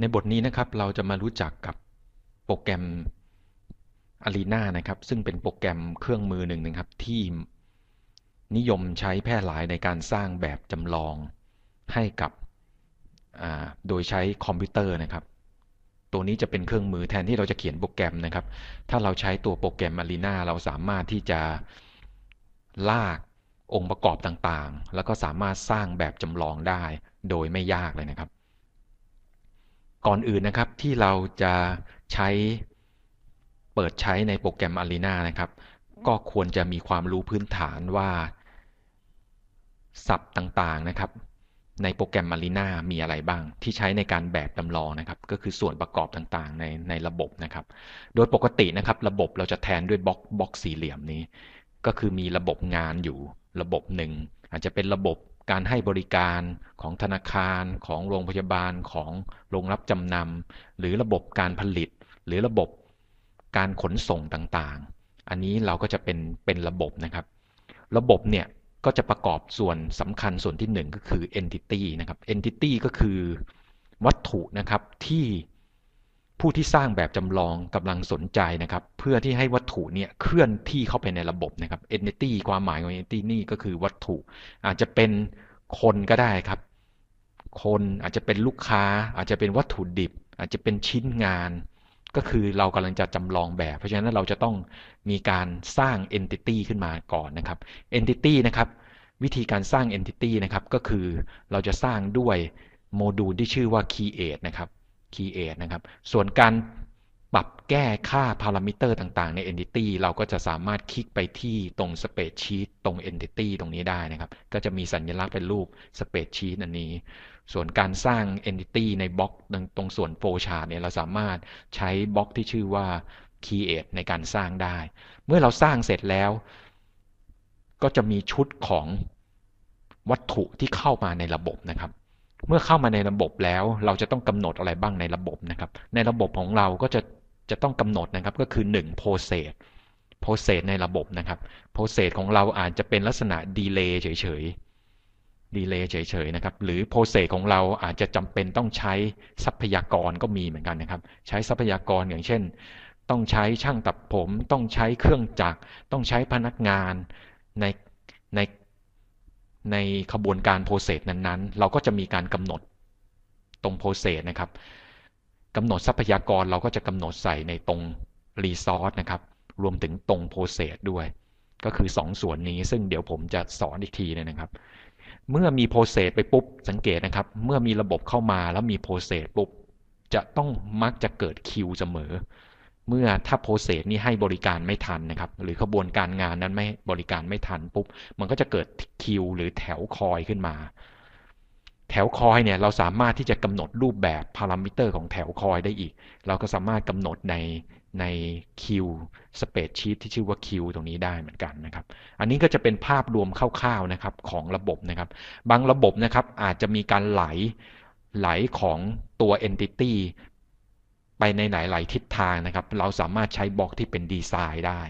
ในบทนี้นะครับเราจะมารู้จักกับโปรแกรม Arena นะครับ ซึ่งเป็นโปรแกรมเครื่องมือหนึ่งนะครับ ที่นิยมใช้แพร่หลายในการสร้างแบบจำลองให้กับโดยใช้คอมพิวเตอร์นะครับ ตัวนี้จะเป็นเครื่องมือแทนที่เราจะเขียนโปรแกรมนะครับ ถ้าเราใช้ตัวโปรแกรม Arena เราสามารถที่จะลากองค์ประกอบต่างๆ แล้วก็สามารถสร้างแบบจำลองได้โดยไม่ยากเลยนะครับ ก่อนอื่นนะครับที่เราจะใช้เปิดใช้ในโปรแกรม Arena นะครับ ก็ควรจะมีความรู้พื้นฐานว่าศัพท์ต่างๆนะครับ ในโปรแกรม Arena มีอะไรบ้าง ที่ใช้ในการแบบจำลองนะครับ ก็คือส่วนประกอบต่างๆ ในในระบบนะครับ โดยปกตินะครับ ระบบเราจะแทนด้วยบล็อกบล็อกสี่เหลี่ยมนี้ ก็คือมีระบบงานอยู่ระบบหนึ่งอาจจะเป็นระบบ การให้บริการของธนาคารของโรงพยาบาลของโรงรับจำนำหรือระบบการผลิต หรือระบบการขนส่งต่างๆ อันนี้เราก็จะเป็นเป็นระบบนะครับ ระบบเนี่ยก็จะประกอบส่วนสำคัญส่วนที่ 1 ก็คือ entity นะครับ entity ก็คือวัตถุนะครับที่ ผู้ที่สร้างแบบจำลองกำลังสนใจนะครับ เพื่อที่ให้วัตถุเนี่ยเคลื่อนที่เข้าไปในระบบนะครับ entity ความหมายของ entity นี่ก็คือวัตถุ อาจจะเป็นคนก็ได้ครับ คนอาจจะเป็นลูกค้า อาจจะเป็นวัตถุดิบ อาจจะเป็นชิ้นงาน ก็คือเรากำลังจะจำลองแบบ เพราะฉะนั้นเราจะต้องมีการสร้าง entity ขึ้นมาก่อนนะครับ entity นะครับ วิธีการสร้าง entity นะครับก็คือเราจะสร้างด้วยโมดูลที่ชื่อว่า create นะครับ create นะครับ ส่วนการปรับแก้ค่าพารามิเตอร์ต่างๆ ใน entity เราก็จะสามารถคลิกไปที่ตรง spreadsheet ตรง entity ตรงนี้ได้นะครับ ก็จะมีสัญลักษณ์เป็นรูป spreadsheet อันนี้ ส่วนการสร้าง entity ในบล็อกตรงส่วน flowchart เนี่ยเราสามารถใช้บล็อกที่ชื่อว่า create ในการสร้างได้ เมื่อเราสร้างเสร็จแล้ว ก็จะมีชุดของวัตถุที่เข้ามาในระบบนะครับ เมื่อเข้ามาในระบบแล้ว เราจะต้องกำหนดอะไรบ้างในระบบนะครับ ในระบบของเราก็จะจะต้องกำหนดนะครับก็คือ1 process process ในระบบนะครับ process ของเราอาจจะเป็นลักษณะ delay เฉยๆ delay เฉยๆนะครับหรือ process ของเราอาจจะจำเป็นต้องใช้ทรัพยากรก็มีเหมือนกันนะครับ ใช้ทรัพยากรอย่างเช่น ต้องใช้ช่างตัดผม ต้องใช้เครื่องจักร ต้องใช้พนักงานในใน ในขบวนการโปรเซสนั้นๆ เราก็จะมีการกำหนดตรงโปรเซสนะครับกำหนดทรัพยากรเราก็จะกำหนดใส่ในตรงรีซอสนะครับ รวมถึงตรงโปรเซสด้วย ก็คือ 2ส่วนนี้ซึ่งเดี๋ยวผมจะสอนอีกทีนะครับ เมื่อมีโปรเซสไปปุ๊บสังเกตนะครับ เมื่อมีระบบเข้ามาแล้วมีโปรเซสปุ๊บจะต้องมักจะเกิดคิวเสมอ เมื่อถ้าโปรเซสนี้ให้บริการไม่ทันนะครับ หรือขบวนการงานนั้นไม่บริการไม่ทันปุ๊บมันก็จะเกิดคิวหรือแถวคอยขึ้นมา แถวคอยเนี่ยเราสามารถที่จะกำหนดรูปแบบพารามิเตอร์ของแถวคอยได้อีก เราก็สามารถกำหนดในในคิวสเปซชีตที่ชื่อว่าคิวตรงนี้ได้เหมือนกันนะครับ อันนี้ก็จะเป็นภาพรวมคร่าวๆนะครับของระบบนะครับ บางระบบนะครับอาจจะมีการไหลไหลของตัว entity ไปในหลาย ๆ ทิศทางนะครับ เราสามารถใช้บล็อกที่เป็นดีไซน์ได้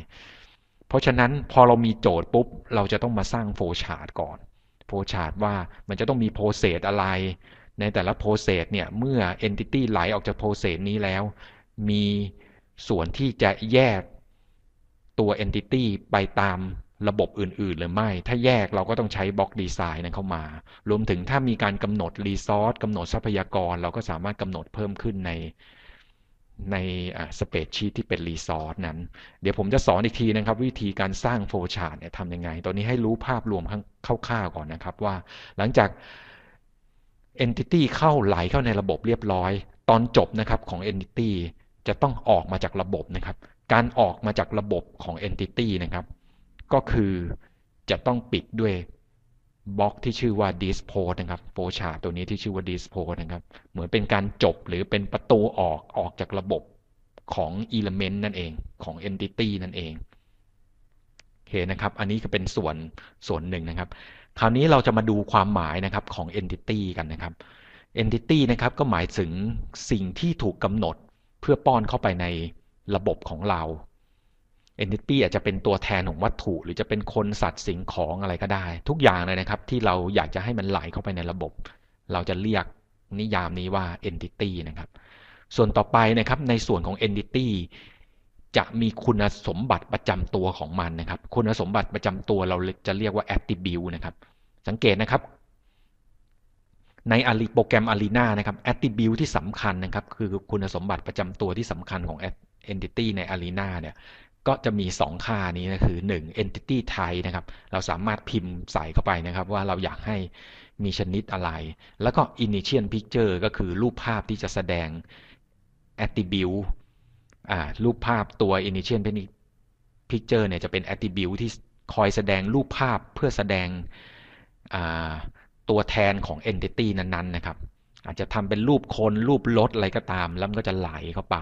เพราะฉะนั้นพอเรามีโจทย์ปุ๊บ เราจะต้องมาสร้างโฟล์ชาร์ตก่อนโฟล์ชาร์ตว่ามันจะต้องมีโปรเซสอะไร ในแต่ละโปรเซสเนี่ยเมื่อ entity ไหลออกจากโปรเซสนี้แล้ว มีส่วนที่จะแยกตัว entity ไปตามระบบอื่น ๆ หรือไม่ ถ้าแยกเราก็ต้องใช้บล็อกดีไซน์นั้นเข้ามา รวมถึงถ้ามีการกำหนดรีซอสกำหนดทรัพยากร เราก็สามารถกำหนดเพิ่มขึ้นใน ในสเปซชีที่เป็นรีซอสนั้น เดี๋ยวผมจะสอนอีกทีนะครับ วิธีการสร้างโฟล์ชาร์ตเนี่ยทำยังไง ตอนนี้ให้รู้ภาพรวมคร่าวๆก่อนนะครับว่า หลังจาก Entity เข้าไหลเข้าในระบบเรียบร้อย ตอนจบนะครับของ Entity จะต้องออกมาจากระบบนะครับ การออกมาจากระบบของ Entity นะครับ ก็คือจะต้องปิดด้วย บล็อกที่ชื่อว่า dispose นะครับโฟชาตัวนี้ที่ชื่อว่า dispose นะครับ เหมือนเป็นการจบหรือเป็นประตูออกออกจากระบบของ element นั่นเองของ entity นั่นเองโอเคนะครับ อันนี้ก็เป็นส่วนส่วนหนึ่งนะครับ คราวนี้เราจะมาดูความหมายนะครับของ entity กันนะครับ entity นะครับก็หมายถึงสิ่งที่ถูกกำหนดเพื่อป้อนเข้าไปในระบบของเรา entity อาจจะเป็นตัวแทนของวัตถุ หรือจะเป็นคนสัตว์สิ่งของอะไรก็ได้ ทุกอย่างเลยนะครับ ที่เราอยากจะให้มันไหลเข้าไปในระบบ เราจะเรียกนิยามนี้ว่า entity นะครับ ส่วนต่อไปนะครับในส่วนของ entity จะมีคุณสมบัติประจำตัวของมันนะครับ คุณสมบัติประจำตัวเราจะเรียกว่า attribute นะครับ สังเกตนะครับ ในอารีโปรแกรม Arena นะครับ attribute ที่สำคัญนะครับ คือคุณสมบัติประจำตัวที่สำคัญของ entity ใน Arena เนี่ย ก็จะมี 2 ค่านี้นะคือ 1 entity type นะครับ เราสามารถพิมพ์ใส่เข้าไปนะครับ ว่าเราอยากให้มีชนิดอะไร แล้วก็ initial picture ก็คือรูปภาพที่จะแสดง attribute รูปภาพตัว initial picture เนี่ยจะเป็น attribute ที่คอยแสดงรูปภาพเพื่อแสดงตัวแทนของ entity นั้นๆ นะครับ อาจจะทำเป็นรูปคนรูปรถอะไรก็ตาม แล้วมันก็จะไหลเข้าไป